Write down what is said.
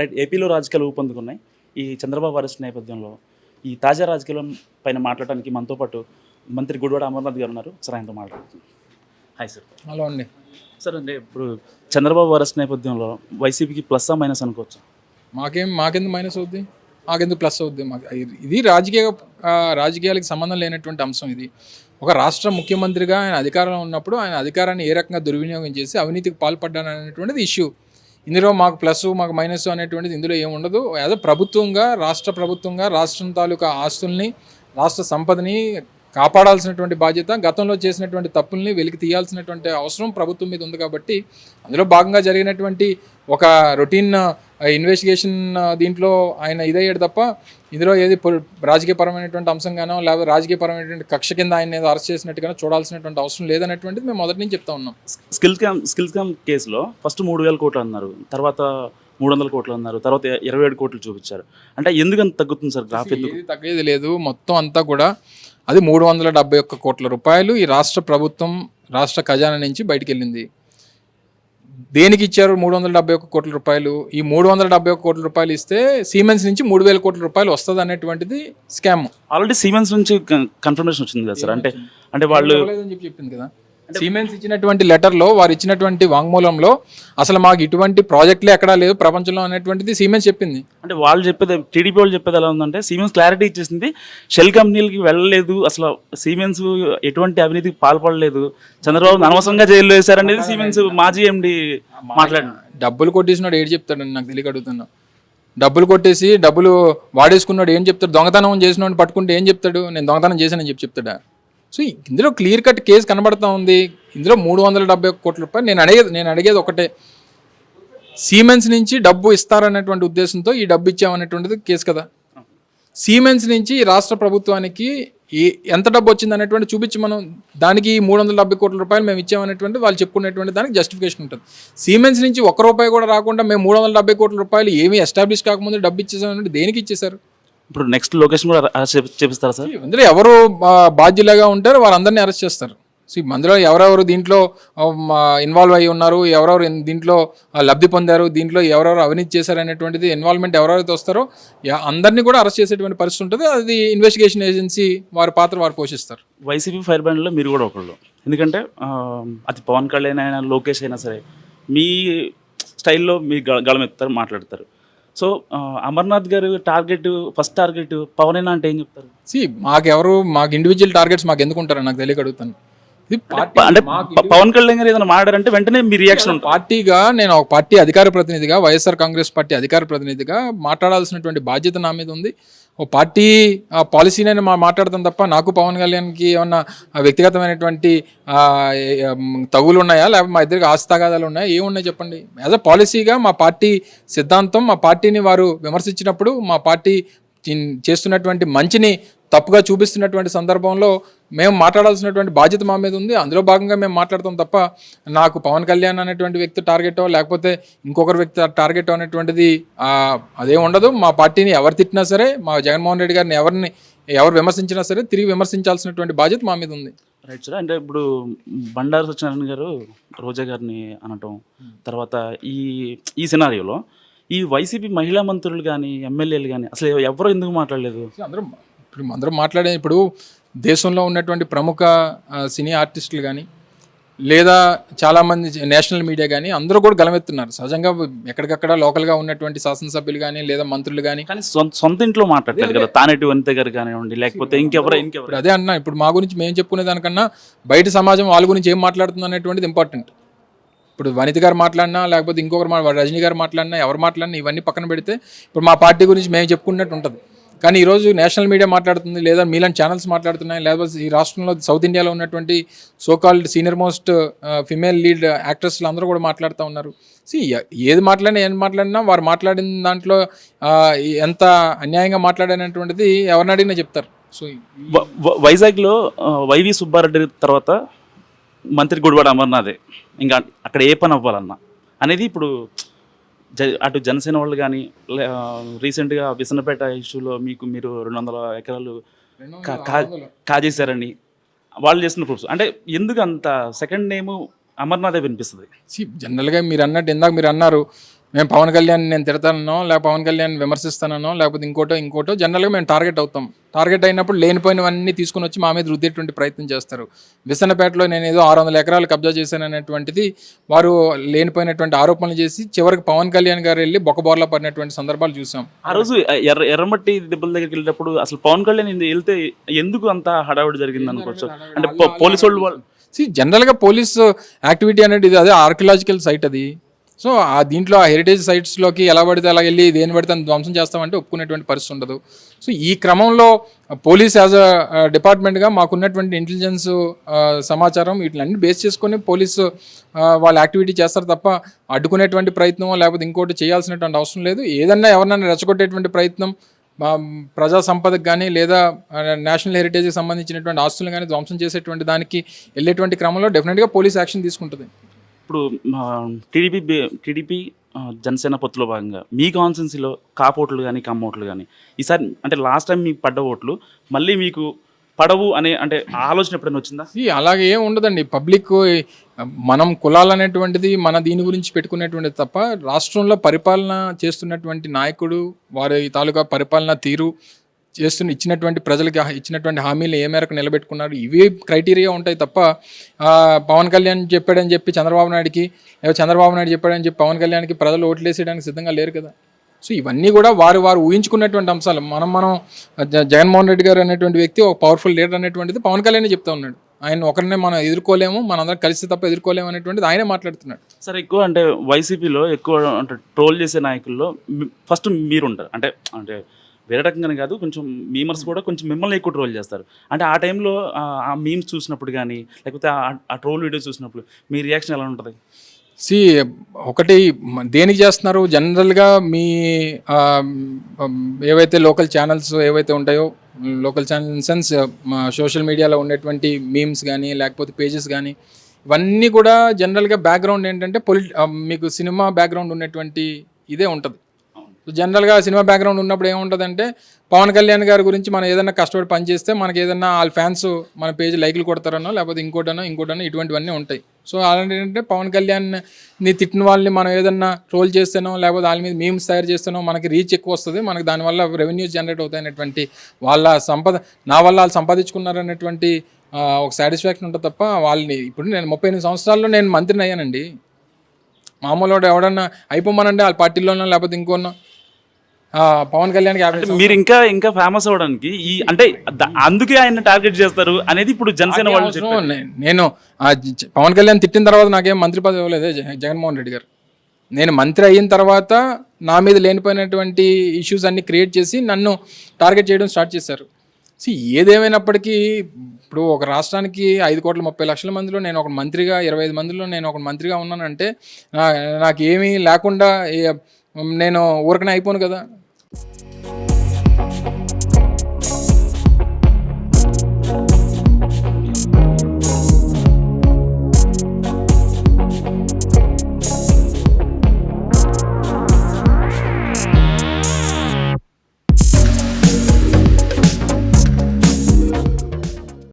Right ఏపీలో రాజకీయాలు ఊపందుకున్నాయి. ఈ చంద్రబాబు అరెస్ట్ నేపథ్యంలో ఈ తాజా రాజకీయాల పైన మాట్లాడడానికి మనతో పాటు మంత్రి గుడివాడ అమర్నాథ్ గారు ఉన్నారు. సార్ ఆయనతో మాట్లాడుతుంది హాయ్ సార్ హలో అండి. సార్ అంటే ఇప్పుడు చంద్రబాబు అరెస్ట్ నేపథ్యంలో వైసీపీకి ప్లస్ ఆ మైనస్ అనుకోవచ్చు? మాకేం మాకెందుకు మైనస్ అవుద్ది? మాకెందుకు ప్లస్ అవుద్ది? మాకు ఇది- రాజకీయ రాజకీయాలకు సంబంధం లేనటువంటి అంశం ఇది. ఒక రాష్ట్ర ముఖ్యమంత్రిగా ఆయన అధికారంలో ఉన్నప్పుడు ఆయన అధికారాన్ని ఏ రకంగా దుర్వినియోగం చేసి అవినీతికి పాల్పడ్డాను అనేటువంటిది ఇష్యూ. ఇందులో మాకు ప్లస్ మాకు మైనస్ అనేటువంటిది ఇందులో ఏమి ఉండదు. యాజ్ ప్రభుత్వంగా రాష్ట్ర ప్రభుత్వంగా రాష్ట్రం తాలూకా ఆస్తుల్ని రాష్ట్ర సంపదని కాపాడాల్సినటువంటి బాధ్యత గతంలో చేసినటువంటి తప్పుల్ని వెలికి తీయాల్సినటువంటి అవసరం ప్రభుత్వం మీద ఉంది కాబట్టి అందులో భాగంగా జరిగినటువంటి ఒక రొటీన్ ఇన్వెస్టిగేషన్ దీంట్లో ఆయన ఇదయ్యాడు తప్ప ఇందులో ఏది రాజకీయపరమైనటువంటి అంశంగానో లేకపోతే రాజకీయపరమైనటువంటి కక్ష కింద ఆయన ఏదో అరెస్ట్ చేసినట్టుగానో చూడాల్సినటువంటి అవసరం లేదనేటువంటిది మేము మొదటి నుంచి చెప్తా ఉన్నాం. స్కిల్ క్యామ్ స్కిల్ క్యామ్ కేసులో ఫస్ట్ మూడు వేల కోట్లు అన్నారు తర్వాత మూడు వందల కోట్లు అన్నారు తర్వాత ఇరవై ఏడు కోట్లు చూపించారు. అంటే ఎందుకు అంత తగ్గుతుంది సార్ గ్రాఫ్? ఎందుకు? తగ్గేది లేదు మొత్తం అంతా కూడా అది మూడు వందల డెబ్బై ఒక్క కోట్ల రూపాయలు ఈ రాష్ట్ర ప్రభుత్వం రాష్ట్ర ఖజానా నుంచి బయటికి వెళ్ళింది దేనికి ఇచ్చారు మూడు వందల డెబ్బై ఒక్క కోట్ల రూపాయలు? ఈ మూడు వందల డెబ్బై ఒక్క కోట్ల రూపాయలు ఇస్తే సీమెన్స్ నుంచి మూడు వేల కోట్ల రూపాయలు వస్తుంది అనేటువంటిది స్కామ్. ఆల్రెడీ సీమెన్స్ నుంచి కన్ఫర్మేషన్ వచ్చింది కదా సార్? అంటే అంటే వాళ్ళు చెప్పింది కదా. సిమెంట్స్ ఇచ్చినటువంటి లెటర్లో వారు ఇచ్చినటువంటి వాంగ్మూలంలో అసలు మాకు ఇటువంటి ప్రాజెక్టులే ఎక్కడా లేదు ప్రపంచంలో అనేటువంటిది సిమెంట్స్ చెప్పింది. అంటే వాళ్ళు చెప్పేది టీడీపీ వాళ్ళు చెప్పేది ఎలా ఉందంటే సీమెన్స్ క్లారిటీ ఇచ్చేసింది షెల్ కంపెనీలకి వెళ్ళలేదు అసలు సీమెన్స్ ఎటువంటి అవినీతికి పాల్పడలేదు చంద్రబాబు అనవసరంగా జైల్లో వేశారనేది సీమెన్స్ మాజీ ఎండి మాట్లాడిన. డబ్బులు కొట్టేసినాడు ఏడు చెప్తాడని నాకు తెలియక అడుగుతున్నా. డబ్బులు కొట్టేసి డబ్బులు వాడేసుకున్నాడు ఏం చెప్తాడు దొంగతనం చేసినోడిని పట్టుకుంటే ఏం చెప్తాడు నేను దొంగతనం చేశానని చెప్పి చెప్తాడా? సో ఇందులో క్లియర్ కట్ కేసు కనబడతా ఉంది. ఇందులో మూడు వందల డెబ్బై కోట్ల రూపాయలు నేను అడిగేది నేను అడిగేది ఒకటే. సీమెన్స్ నుంచి డబ్బు ఇస్తారనేటువంటి ఉద్దేశంతో ఈ డబ్బు ఇచ్చామనేటువంటిది కేసు కదా. సీమెన్స్ నుంచి ఈ రాష్ట్ర ప్రభుత్వానికి ఏ ఎంత డబ్బు వచ్చింది అనేటువంటి చూపించి మనం దానికి మూడు వందల డెబ్బై కోట్ల రూపాయలు మేము ఇచ్చామనేటువంటి వాళ్ళు చెప్పుకునేటువంటి దానికి జస్టిఫికేషన్ ఉంటుంది. సీమెన్స్ నుంచి ఒక్క రూపాయి కూడా రాకుండా మేము మూడు వందల డెబ్బై కోట్ల రూపాయలు ఏమీ ఎస్టాబ్లిష్ కాకముందు డబ్బు ఇచ్చేసామంటే దేనికి ఇచ్చేశారు? ఇప్పుడు నెక్స్ట్ లొకేషన్ కూడా చేపిస్తారా సార్? ఇందులో ఎవరు బాధ్యులుగా ఉంటారో వారందరినీ అరెస్ట్ చేస్తారు. సో అందులో ఎవరెవరు దీంట్లో ఇన్వాల్వ్ అయి ఉన్నారు ఎవరెవరు దీంట్లో లబ్ధి పొందారు దీంట్లో ఎవరెవరు అవినీతి చేశారు అనేటువంటిది ఇన్వాల్వ్మెంట్ ఎవరెవరైతే వస్తారో అందరినీ కూడా అరెస్ట్ చేసేటువంటి పరిస్థితి ఉంటుంది. అది ఇన్వెస్టిగేషన్ ఏజెన్సీ వారి పాత్ర వారు పోషిస్తారు. వైసీపీ ఫైర్ బ్యాండ్లో మీరు కూడా ఒకళ్ళు. ఎందుకంటే అది పవన్ కళ్యాణ్ అయినా లోకేష్ అయినా సరే మీ స్టైల్లో మీ గ- గళం ఎత్తారు మాట్లాడతారు. సో అమర్నాథ్ గారు టార్గెట్ ఫస్ట్ టార్గెట్ పవన్ అంటే ఏం చెప్తారు? సి మాకెవరు మాకు ఇండివిజువల్ టార్గెట్స్ మాకు ఎందుకు ఉంటారో నాకు తెలియక అడుగుతాను. అంటే పవన్ కళ్యాణ్ గారు ఏదైనా మాట్లాడారంటే వెంటనే మీ రియాక్షన్ పార్టీగా నేను ఒక పార్టీ అధికార ప్రతినిధిగా వైఎస్ఆర్ కాంగ్రెస్ పార్టీ అధికార ప్రతినిధిగా మాట్లాడాల్సినటువంటి బాధ్యత నా మీద ఉంది. ఓ పార్టీ ఆ నేను మా మాట్లాడతాం తప్ప నాకు పవన్ కళ్యాణ్కి ఏమన్నా వ్యక్తిగతమైనటువంటి తగులు ఉన్నాయా లేకపోతే మా ఇద్దరికి ఆస్తి ఉన్నాయా? ఏమున్నాయి చెప్పండి. యాజ్ అ పాలసీగా మా పార్టీ సిద్ధాంతం మా పార్టీని వారు విమర్శించినప్పుడు మా పార్టీ చేస్తున్నటువంటి మంచిని తప్పుగా చూపిస్తున్నటువంటి సందర్భంలో మేము మాట్లాడాల్సినటువంటి బాధ్యత మా మీద ఉంది. అందులో భాగంగా మేము మాట్లాడతాం తప్ప నాకు పవన్ కళ్యాణ్ అనేటువంటి వ్యక్తి టార్గెటో లేకపోతే ఇంకొకరి వ్యక్తి టార్గెట్ అనేటువంటిది అదేం ఉండదు. మా పార్టీని ఎవరు తిట్టినా సరే మా జగన్మోహన్ రెడ్డి గారిని ఎవరిని ఎవరు విమర్శించినా సరే తిరిగి విమర్శించాల్సినటువంటి బాధ్యత మా మీద ఉంది. రైట్ సార్ అంటే ఇప్పుడు బండారు సత్యనారాయణ గారు రోజా గారిని అనటం తర్వాత ఈ ఈ సినారియోలో ఈ వైసీపీ మహిళా మంత్రులు కానీ ఎమ్మెల్యేలు కానీ అసలు ఎవరు ఎందుకు మాట్లాడలేదు? అందరం ఇప్పుడు అందరం మాట్లాడే ఇప్పుడు దేశంలో ఉన్నటువంటి ప్రముఖ సినీ ఆర్టిస్టులు కానీ లేదా చాలామంది నేషనల్ మీడియా కానీ అందరూ కూడా గలమెత్తున్నారు. సహజంగా ఎక్కడికక్కడ లోకల్గా ఉన్నటువంటి శాసనసభ్యులు కానీ లేదా మంత్రులు కానీ కానీ సొంత ఇంట్లో మాట్లాడతారు కదా తానేటి వనిత గారు కానివ్వండి లేకపోతే ఇంకెవరు ఇంకెవరు. అదే అన్నా ఇప్పుడు మా గురించి మేము చెప్పుకునే దానికన్నా బయట సమాజం వాళ్ళ గురించి ఏం మాట్లాడుతుంది అనేటువంటిది ఇంపార్టెంట్ ఇప్పుడు వనిత గారు మాట్లాడినా లేకపోతే ఇంకొకరు మా రజనీ గారు మాట్లాడినా ఎవరు మాట్లాడినా ఇవన్నీ పక్కన పెడితే ఇప్పుడు మా పార్టీ గురించి మేము చెప్పుకున్నట్టు ఉంటుంది. కానీ ఈరోజు నేషనల్ మీడియా మాట్లాడుతుంది లేదా మీలాంటి ఛానల్స్ మాట్లాడుతున్నాయి. లేకపోతే ఈ రాష్ట్రంలో సౌత్ ఇండియాలో ఉన్నటువంటి so called senior most female lead యాక్ట్రెస్లు అందరూ కూడా మాట్లాడుతూ ఉన్నారు. సి ఏది మాట్లాడినా ఏం మాట్లాడినా వారు మాట్లాడిన దాంట్లో ఎంత అన్యాయంగా మాట్లాడినటువంటిది ఎవరిని అడిగినా చెప్తారు. సో వైజాగ్లో వైవి సుబ్బారెడ్డి తర్వాత మంత్రి గుడివాడ అమర్నాథే. ఇంకా అక్కడ ఏ పని అవ్వాలన్నా. అనేది ఇప్పుడు అటు జనసేన వాళ్ళు కానీ రీసెంట్గా విసన్నపేట ఇష్యూలో మీకు మీరు రెండు వందల. ఎకరాలు కాజేశారని వాళ్ళు చేసిన ప్రూఫ్స్. అంటే ఎందుకు అంత సెకండ్ నేమ్ అమర్నాథే వినిపిస్తుంది. జనరల్గా మీరు అన్నట్టు ఇందాక మీరు అన్నారు మేము పవన్ కళ్యాణ్ నేను తిడతానో లేకపోతే పవన్ కళ్యాణ్ విమర్శిస్తానో లేకపోతే ఇంకోటో ఇంకోటో జనరల్గా మేము టార్గెట్ అవుతాం. టార్గెట్ అయినప్పుడు లేనిపోయినవన్నీ తీసుకుని వచ్చి మా మీద రుద్దేటువంటి ప్రయత్నం చేస్తారు. విసన్నపేటలో నేను ఏదో ఆరు వందల ఎకరాలు కబ్జా చేశాననేటువంటిది వారు లేనిపోయినటువంటి ఆరోపణలు చేసి చివరికి పవన్ కళ్యాణ్ గారు వెళ్ళి బొక్కబోర్లా పడినటువంటి సందర్భాలు చూసాం. ఆ రోజు ఎర్ర ఎర్రమట్టి దెబ్బల దగ్గరికి వెళ్ళినప్పుడు అసలు పవన్ కళ్యాణ్ వెళ్తే ఎందుకు అంత హడావుడి జరిగింది అనుకోవచ్చు? అంటే పోలీసు వాళ్ళు సి జనరల్గా పోలీస్ యాక్టివిటీ అనేది అదే ఆర్కియలాజికల్ సైట్ అది. సో ఆ దీంట్లో ఆ హెరిటేజ్ సైట్స్లోకి ఎలా పడితే అలా వెళ్ళి దేని పడితే అంత ధ్వంసం చేస్తామంటే ఒప్పుకునేటువంటి పరిస్థితి ఉండదు. సో ఈ క్రమంలో పోలీస్ యాజ్ అ డిపార్ట్మెంట్గా మాకున్నటువంటి ఇంటెలిజెన్స్ uh, సమాచారం వీటిలన్నీ బేస్ చేసుకొని పోలీసు uh, వాళ్ళ యాక్టివిటీ చేస్తారు తప్ప అడ్డుకునేటువంటి ప్రయత్నం లేకపోతే ఇంకోటి చేయాల్సినటువంటి అవసరం లేదు. ఏదన్నా ఎవరినైనా రెచ్చగొట్టేటువంటి ప్రయత్నం మా ప్రజా సంపదకు కానీ లేదా uh, నేషనల్ హెరిటేజ్కి సంబంధించినటువంటి ఆస్తులు కానీ ధ్వంసం చేసేటువంటి దానికి వెళ్ళేటువంటి క్రమంలో డెఫినెట్గా పోలీస్ యాక్షన్ తీసుకుంటుంది. ఇప్పుడు టీడీపీ టీడీపీ జనసేన పొత్తులో భాగంగా మీ కాన్స్టెన్సీలో కాపోట్లు కానీ కమ్మోట్లు కానీ ఈసారి అంటే లాస్ట్ టైం మీకు పడ్డ ఓట్లు మళ్ళీ మీకు పడవు అనే అంటే ఆలోచన ఎప్పుడైనా వచ్చిందా? అలాగే ఏం ఉండదండి. పబ్లిక్ మనం కులాలు అనేటువంటిది మన దీని గురించి పెట్టుకునేటువంటిది తప్ప రాష్ట్రంలో పరిపాలన చేస్తున్నటువంటి నాయకుడు వారి తాలూకా పరిపాలన తీరు చేస్తున్న ఇచ్చినటువంటి ప్రజలకి హా- ఇచ్చినటువంటి హామీలు ఏ మేరకు నిలబెట్టుకున్నారు? ఇవే క్రైటీరియా ఉంటాయి తప్ప పవన్ కళ్యాణ్ చెప్పాడని చెప్పి చంద్రబాబు నాయుడుకి లేదా చంద్రబాబు నాయుడు చెప్పాడని చెప్పి పవన్ కళ్యాణ్కి ప్రజలు ఓట్లేసేయడానికి సిద్ధంగా లేరు కదా. సో ఇవన్నీ కూడా వారు వారు ఊహించుకున్నటువంటి అంశాలు. మనం మనం జగన్మోహన్ రెడ్డి గారు అనేటువంటి వ్యక్తి ఒక పవర్ఫుల్ లీడర్ అనేటువంటిది పవన్ కళ్యాణ్ చెప్తా ఉన్నాడు. ఆయన ఒకరినే మనం ఎదుర్కోలేము మనందరం కలిసి తప్ప ఎదుర్కోలేము అనేటువంటిది ఆయనే మాట్లాడుతున్నాడు. సరే ఎక్కువ అంటే వైసీపీలో ఎక్కువ అంటే ట్రోల్ చేసే నాయకుల్లో ఫస్ట్ మీరు ఉంటారు అంటే అంటే వేరే రకంగానే కాదు కొంచెం మీమర్స్ కూడా కొంచెం మిమ్మల్ని ఎక్కువ ట్రోల్ చేస్తారు. అంటే ఆ టైంలో ఆ- మీమ్స్ చూసినప్పుడు కానీ లేకపోతే ఆ- ట్రోల్ వీడియో చూసినప్పుడు మీ రియాక్షన్ ఎలా ఉంటుంది? సి ఒకటి దేనికి చేస్తున్నారు? జనరల్గా మీ ఏవైతే లోకల్ ఛానల్స్ ఏవైతే ఉంటాయో local channel in sense social మీడియాలో ఉండేటువంటి మీమ్స్ కానీ లేకపోతే పేజెస్ కానీ ఇవన్నీ కూడా జనరల్గా బ్యాక్గ్రౌండ్ ఏంటంటే పొలి మీకు సినిమా బ్యాక్గ్రౌండ్ ఉన్నటువంటి ఇదే ఉంటుంది. జనరల్గా సినిమా బ్యాక్గ్రౌండ్ ఉన్నప్పుడు ఏముంటుందంటే పవన్ కళ్యాణ్ గారి గురించి మనం ఏదైనా కష్టపడి పని చేస్తే మనకి ఏదైనా వాళ్ళ ఫ్యాన్స్ మన పేజ్ లైక్లు కొడతారనో లేకపోతే ఇంకోటనో ఇంకోటనో ఇటువంటివన్నీ ఉంటాయి. సో అలాంటి ఏంటంటే పవన్ కళ్యాణ్ని తిట్టిన వాళ్ళని మనం ఏదన్నా ట్రోల్ చేస్తేనో లేకపోతే వాళ్ళ మీద మీమ్స్ తయారు చేస్తేనో మనకి రీచ్ ఎక్కువ వస్తుంది. మనకి దానివల్ల రెవెన్యూస్ జనరేట్ అవుతాయి అనేటువంటి వాళ్ళ సంపద నా వల్ల వాళ్ళు సంపాదించుకున్నారనేటువంటి ఒక సాటిస్ఫాక్షన్ ఉంటుంది తప్ప వాళ్ళని ఇప్పుడు నేను ముప్పై ఎనిమిది సంవత్సరాల్లో నేను మంత్రిని అయ్యానండి. మామూలు ఎవడన్నా అయిపోమనండి వాళ్ళ పార్టీలోనో లేకపోతే ఇంకోనో పవన్ అంటే మీరు ఇంకా ఇంకా ఫేమస్ అవ్వడానికి ఈ అంటే అందుకే ఆయన టార్గెట్ చేస్తారు అనేది ఇప్పుడు జనసేన వాళ్ళు నేను పవన్ కళ్యాణ్ తిట్టిన తర్వాత నాకేం మంత్రి పదవి ఇవ్వలేదే. జగ- జగన్మోహన్ రెడ్డి గారు. నేను మంత్రి అయిన తర్వాత నా మీద లేనిపోయినటువంటి ఇష్యూస్ అన్ని క్రియేట్ చేసి నన్ను టార్గెట్ చేయడం స్టార్ట్ చేశారు. సి ఏదేమైనప్పటికీ ఇప్పుడు ఒక రాష్ట్రానికి ఐదు కోట్ల ముప్పై లక్షల మందిలో నేను ఒక మంత్రిగా ఇరవై ఐదు మందిలో నేను ఒక మంత్రిగా ఉన్నానంటే నాకు ఏమీ లేకుండా నేను ఊరకనే అయిపోను కదా.